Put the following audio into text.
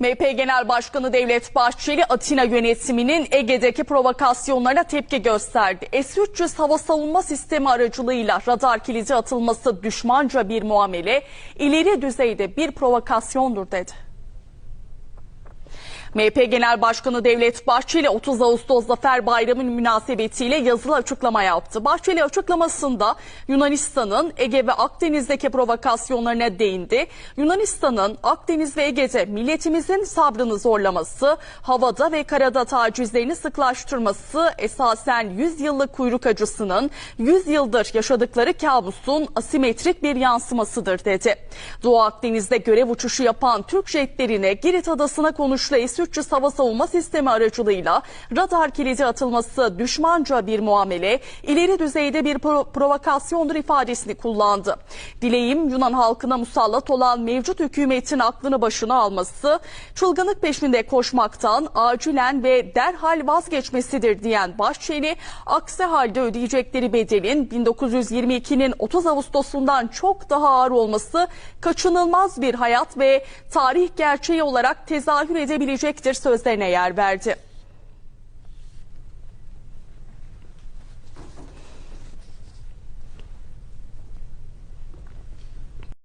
MHP Genel Başkanı Devlet Bahçeli, Atina yönetiminin Ege'deki provokasyonlarına tepki gösterdi. S-300 hava savunma sistemi aracılığıyla radar kilidi atılması düşmanca bir muamele, ileri düzeyde bir provokasyondur dedi. MHP Genel Başkanı Devlet Bahçeli 30 Ağustos Zafer Bayramı münasebetiyle yazılı açıklama yaptı. Bahçeli açıklamasında Yunanistan'ın Ege ve Akdeniz'deki provokasyonlarına değindi. Yunanistan'ın Akdeniz ve Ege'de milletimizin sabrını zorlaması, havada ve karada tacizlerini sıklaştırması esasen 100 yıllık kuyruk acısının 100 yıldır yaşadıkları kabusun asimetrik bir yansımasıdır dedi. Doğu Akdeniz'de görev uçuşu yapan Türk jetlerine Girit Adası'na konuşlu S-300 hava savunma sistemi aracılığıyla radar kilidi atılması düşmanca bir muamele, ileri düzeyde bir pro- provokasyondur ifadesini kullandı. Dileğim Yunan halkına musallat olan mevcut hükümetin aklını başına alması, çılgınlık peşinde koşmaktan acilen ve derhal vazgeçmesidir diyen Bahçeli, aksi halde ödeyecekleri bedelin 1922'nin 30 Ağustos'undan çok daha ağır olması kaçınılmaz bir hayat ve tarih gerçeği olarak tezahür edebilecektir sözlerine yer verdi.